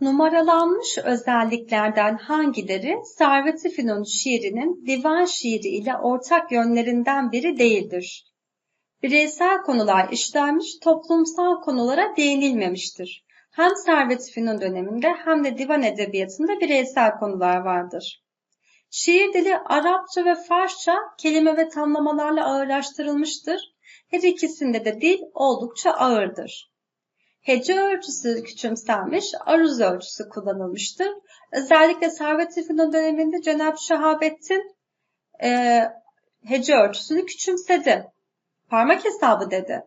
Numaralanmış özelliklerden hangileri Servet-i Fünun şiirinin divan şiiri ile ortak yönlerinden biri değildir? Bireysel konular işlenmiş, toplumsal konulara değinilmemiştir. Hem Servet-i Fünun döneminde hem de divan edebiyatında bireysel konular vardır. Şiir dili Arapça ve Farsça kelime ve tamlamalarla ağırlaştırılmıştır. Her ikisinde de dil oldukça ağırdır. Hece ölçüsü küçümsenmiş, aruz ölçüsü kullanılmıştır. Özellikle Servet-i Fünun döneminde Cenab-ı Şahabettin e, hece ölçüsünü küçümsedi. Parmak hesabı dedi.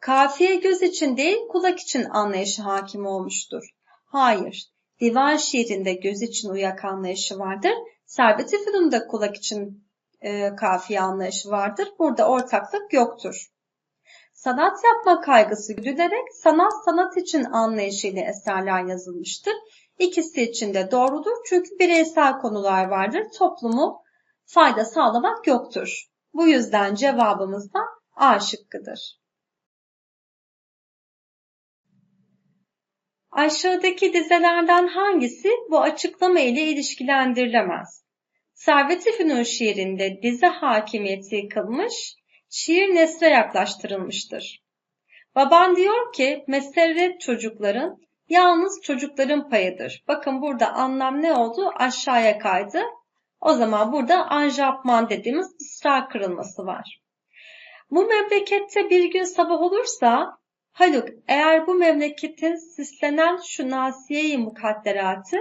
Kafiye göz için değil kulak için anlayışı hakim olmuştur. Hayır, divan şiirinde göz için uyak anlayışı vardır. Servet-i kulak için e, kafiye anlayışı vardır. Burada ortaklık yoktur. Sanat yapma kaygısı güdülerek sanat sanat için anlayışıyla eserler yazılmıştır. İkisi için de doğrudur çünkü bireysel konular vardır. Toplumu fayda sağlamak yoktur. Bu yüzden cevabımız da A şıkkıdır. Aşağıdaki dizelerden hangisi bu açıklama ile ilişkilendirilemez? Servet-i şiirinde dize hakimiyeti yıkılmış, şiir nesle yaklaştırılmıştır. Baban diyor ki meserret çocukların yalnız çocukların payıdır. Bakın burada anlam ne oldu? Aşağıya kaydı. O zaman burada anjapman dediğimiz ısrar kırılması var. Bu memlekette bir gün sabah olursa Haluk eğer bu memleketin sislenen şu nasiye-i mukadderatı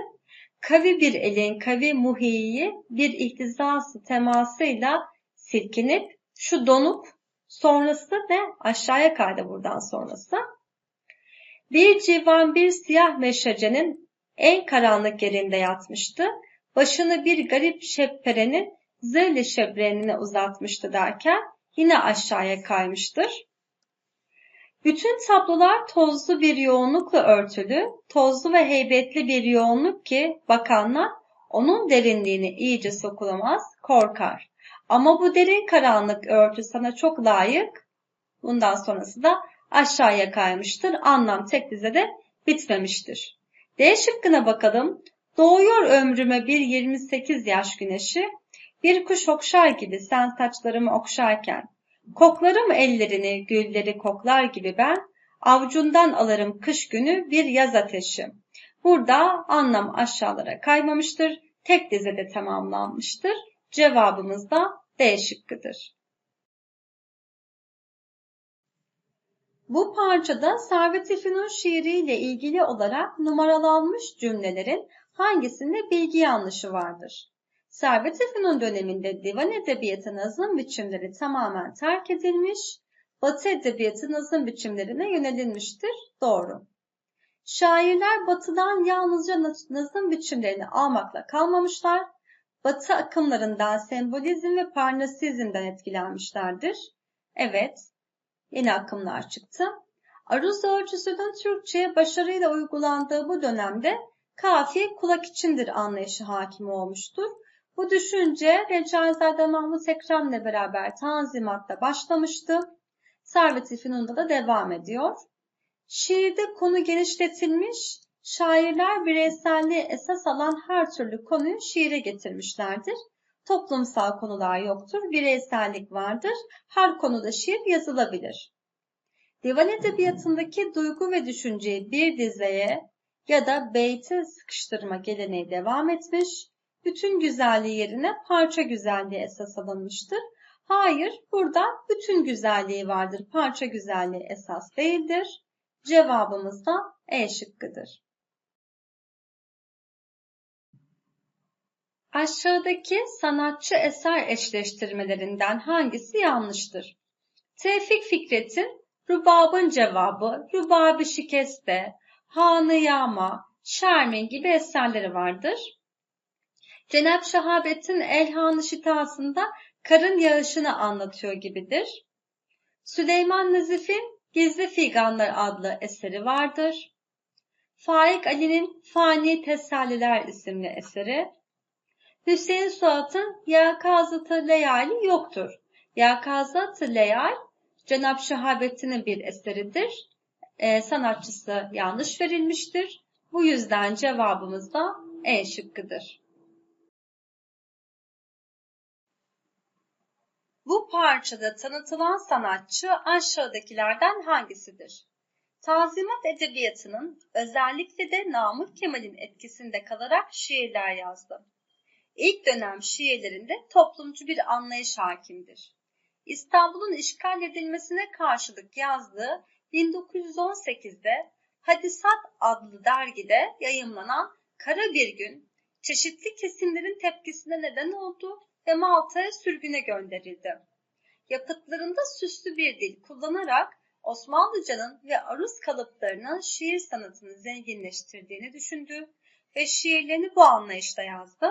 kavi bir elin kavi muhiyi bir ihtizası temasıyla silkinip şu donuk sonrası ne? Aşağıya kaydı buradan sonrası. Bir civan bir siyah meşrecenin en karanlık yerinde yatmıştı. Başını bir garip şepperenin zırhlı şebrenine uzatmıştı derken yine aşağıya kaymıştır. Bütün tablolar tozlu bir yoğunlukla örtülü, tozlu ve heybetli bir yoğunluk ki bakanlar onun derinliğini iyice sokulamaz, korkar. Ama bu derin karanlık örtü sana çok layık. Bundan sonrası da aşağıya kaymıştır. Anlam tek dizede bitmemiştir. D şıkkına bakalım. Doğuyor ömrüme bir 28 yaş güneşi. Bir kuş okşar gibi sen saçlarımı okşarken. Koklarım ellerini gülleri koklar gibi ben. Avcundan alırım kış günü bir yaz ateşi. Burada anlam aşağılara kaymamıştır. Tek dizede tamamlanmıştır. Cevabımız da D şıkkıdır. Bu parçada Servet-i Fünun şiiriyle ilgili olarak numaralanmış cümlelerin hangisinde bilgi yanlışı vardır? Servet-i Fünun döneminde divan edebiyatı nazım biçimleri tamamen terk edilmiş, Batı edebiyatı nazım biçimlerine yönelilmiştir. Doğru. Şairler batıdan yalnızca nazım biçimlerini almakla kalmamışlar, Batı akımlarından sembolizm ve parnasizmden etkilenmişlerdir. Evet, yeni akımlar çıktı. Aruz ölçüsünün Türkçe'ye başarıyla uygulandığı bu dönemde kafiye kulak içindir anlayışı hakim olmuştur. Bu düşünce Recaizade Mahmut Ekrem'le beraber Tanzimat'ta başlamıştı. Servet-i Fünun'da da devam ediyor. Şiirde konu genişletilmiş, Şairler bireyselliği esas alan her türlü konuyu şiire getirmişlerdir. Toplumsal konular yoktur, bireysellik vardır. Her konuda şiir yazılabilir. Divan edebiyatındaki duygu ve düşünceyi bir dizeye ya da beyte sıkıştırma geleneği devam etmiş, bütün güzelliği yerine parça güzelliği esas alınmıştır. Hayır, burada bütün güzelliği vardır, parça güzelliği esas değildir. Cevabımız da E şıkkıdır. Aşağıdaki sanatçı eser eşleştirmelerinden hangisi yanlıştır? Tevfik Fikret'in Rubab'ın cevabı, Rubab-ı Şikeste, Hanı Yağma, Şermin gibi eserleri vardır. Cenab Şahabet'in Elhan-ı Şitasında karın yağışını anlatıyor gibidir. Süleyman Nazif'in Gizli Figanlar adlı eseri vardır. Faik Ali'nin Fani Teselliler isimli eseri, Hüseyin Suat'ın Yakazat-ı Leyali yoktur. Yakazat-ı Leyal Cenab-ı Şahabettin'in bir eseridir. Ee, sanatçısı yanlış verilmiştir. Bu yüzden cevabımız da E şıkkıdır. Bu parçada tanıtılan sanatçı aşağıdakilerden hangisidir? Tazimat edebiyatının özellikle de Namık Kemal'in etkisinde kalarak şiirler yazdı. İlk dönem şiirlerinde toplumcu bir anlayış hakimdir. İstanbul'un işgal edilmesine karşılık yazdığı 1918'de Hadisat adlı dergide yayımlanan Kara Bir Gün çeşitli kesimlerin tepkisine neden oldu ve Malta'ya sürgüne gönderildi. Yapıtlarında süslü bir dil kullanarak Osmanlıcanın ve aruz kalıplarının şiir sanatını zenginleştirdiğini düşündü ve şiirlerini bu anlayışla yazdı.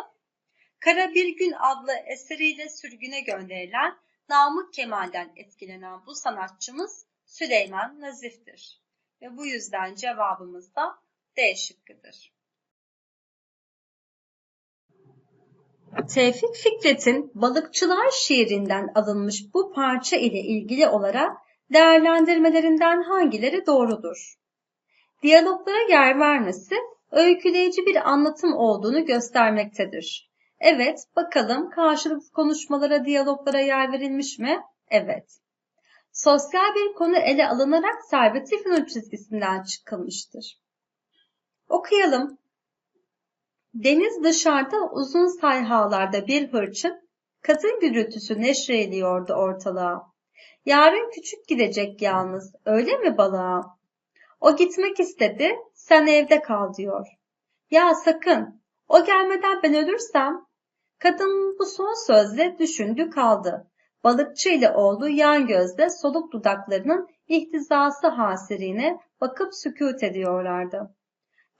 Kara Bir Gün adlı eseriyle sürgüne gönderilen Namık Kemal'den etkilenen bu sanatçımız Süleyman Nazif'tir. Ve bu yüzden cevabımız da D şıkkıdır. Tevfik Fikret'in Balıkçılar şiirinden alınmış bu parça ile ilgili olarak değerlendirmelerinden hangileri doğrudur? Diyaloglara yer vermesi öyküleyici bir anlatım olduğunu göstermektedir. Evet, bakalım karşılıklı konuşmalara, diyaloglara yer verilmiş mi? Evet. Sosyal bir konu ele alınarak Servet İfnur çizgisinden çıkılmıştır. Okuyalım. Deniz dışarıda uzun sayhalarda bir hırçın, kadın gürültüsü neşreliyordu ortalığa. Yarın küçük gidecek yalnız, öyle mi balığa? O gitmek istedi, sen evde kal diyor. Ya sakın, o gelmeden ben ölürsem. Kadın bu son sözle düşündü kaldı. Balıkçı ile oğlu yan gözle soluk dudaklarının ihtizası hasirine bakıp sükut ediyorlardı.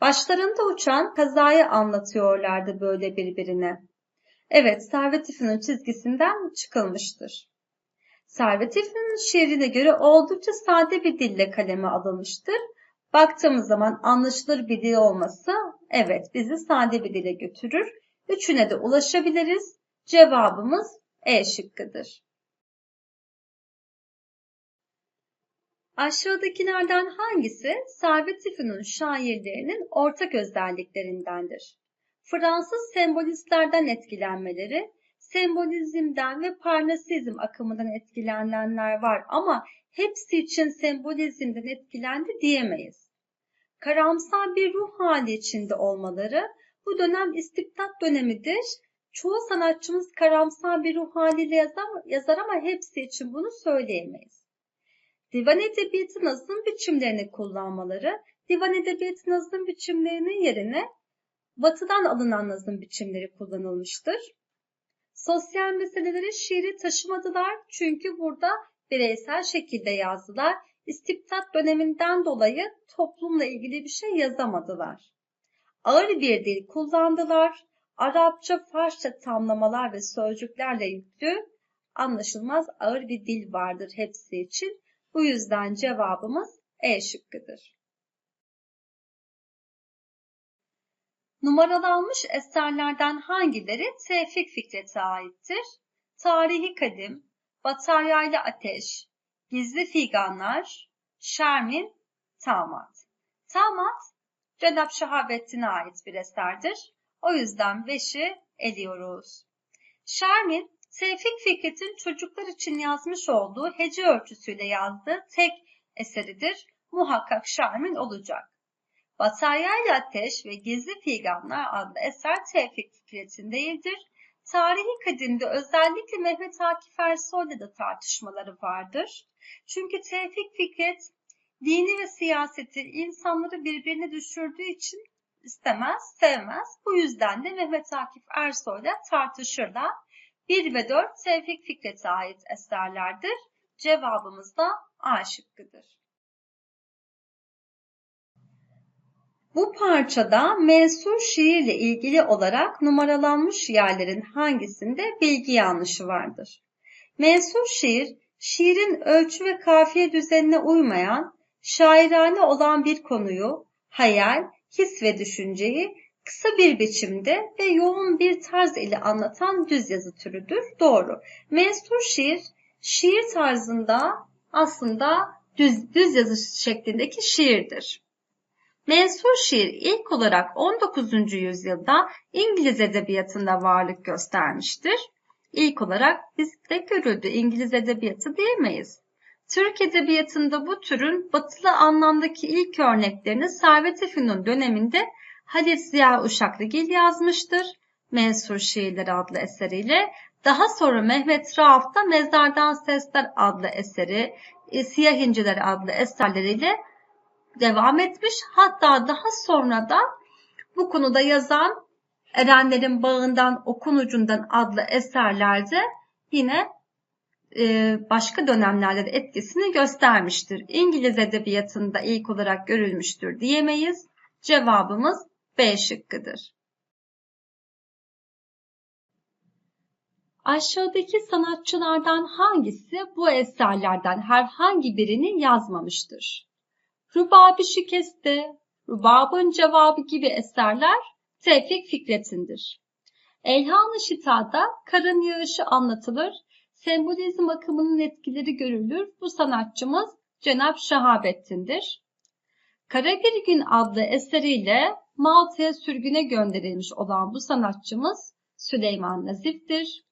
Başlarında uçan kazayı anlatıyorlardı böyle birbirine. Evet, Servet İfnun çizgisinden çıkılmıştır. Servet İfnun'un şiirine göre oldukça sade bir dille kaleme alınmıştır. Baktığımız zaman anlaşılır bir dil olması, evet bizi sade bir dile götürür. Üçüne de ulaşabiliriz. Cevabımız E şıkkıdır. Aşağıdakilerden hangisi Servet Fünun şairlerinin ortak özelliklerindendir? Fransız sembolistlerden etkilenmeleri, sembolizmden ve parnasizm akımından etkilenenler var ama hepsi için sembolizmden etkilendi diyemeyiz. Karamsar bir ruh hali içinde olmaları, bu dönem istibdat dönemidir. Çoğu sanatçımız karamsar bir ruh haliyle yazar, yazar ama hepsi için bunu söyleyemeyiz. Divan edebiyatı nazım biçimlerini kullanmaları, divan edebiyatı nazım biçimlerinin yerine batıdan alınan nazım biçimleri kullanılmıştır. Sosyal meseleleri şiiri taşımadılar çünkü burada bireysel şekilde yazdılar. İstibdat döneminden dolayı toplumla ilgili bir şey yazamadılar. Ağır bir dil kullandılar. Arapça, Farsça tamlamalar ve sözcüklerle yüklü, anlaşılmaz ağır bir dil vardır hepsi için. Bu yüzden cevabımız E şıkkıdır. Numaralanmış eserlerden hangileri Tevfik Fikret'e aittir? Tarihi Kadim, Bataryaylı Ateş, Gizli Figanlar, Şermin, Tamat. Tamat, Cenab Şahabettin'e ait bir eserdir. O yüzden 5'i eliyoruz. Şermin, Tevfik Fikret'in çocuklar için yazmış olduğu hece ölçüsüyle yazdığı tek eseridir. Muhakkak Şarmin olacak. Bataryayla Ateş ve Gizli Figanlar adlı eser Tevfik Fikret'in değildir. Tarihi kadimde özellikle Mehmet Akif Ersoy'la da tartışmaları vardır. Çünkü Tevfik Fikret dini ve siyaseti insanları birbirine düşürdüğü için istemez, sevmez. Bu yüzden de Mehmet Akif Ersoy'la tartışırlar. 1 ve 4 Tevfik Fikret'e ait eserlerdir. Cevabımız da A şıkkıdır. Bu parçada mensur şiirle ilgili olarak numaralanmış yerlerin hangisinde bilgi yanlışı vardır? Mensur şiir, şiirin ölçü ve kafiye düzenine uymayan, şairane olan bir konuyu, hayal, his ve düşünceyi kısa bir biçimde ve yoğun bir tarz ile anlatan düz yazı türüdür. Doğru. Mensur şiir, şiir tarzında aslında düz, düz yazı şeklindeki şiirdir. Mensur şiir ilk olarak 19. yüzyılda İngiliz edebiyatında varlık göstermiştir. İlk olarak bizde görüldü İngiliz edebiyatı diyemeyiz. Türk edebiyatında bu türün batılı anlamdaki ilk örneklerini Servet-i Fünun döneminde Halil Ziya Uşaklıgil yazmıştır. Mensur Şiirleri adlı eseriyle. Daha sonra Mehmet Rauf da Mezardan Sesler adlı eseri, Siyah İnciler adlı eserleriyle devam etmiş. Hatta daha sonra da bu konuda yazan Erenlerin Bağından Okun Ucundan adlı eserlerde yine başka dönemlerde de etkisini göstermiştir. İngiliz edebiyatında ilk olarak görülmüştür diyemeyiz. Cevabımız B şıkkıdır. Aşağıdaki sanatçılardan hangisi bu eserlerden herhangi birini yazmamıştır? Rubabi Şikeste, Rubabın Cevabı gibi eserler Tevfik Fikret'indir. Elhan-ı Şita'da karın yağışı anlatılır, sembolizm akımının etkileri görülür. Bu sanatçımız Cenab Şahabettin'dir. Kara Bir Gün adlı eseriyle Malta'ya sürgüne gönderilmiş olan bu sanatçımız Süleyman Nazif'tir.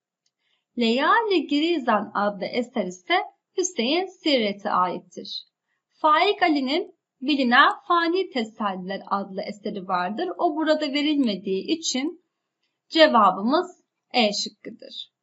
Leyali Girizan adlı eser ise Hüseyin Sirret'e aittir. Faik Ali'nin bilinen Fani Teselliler adlı eseri vardır. O burada verilmediği için cevabımız E şıkkıdır.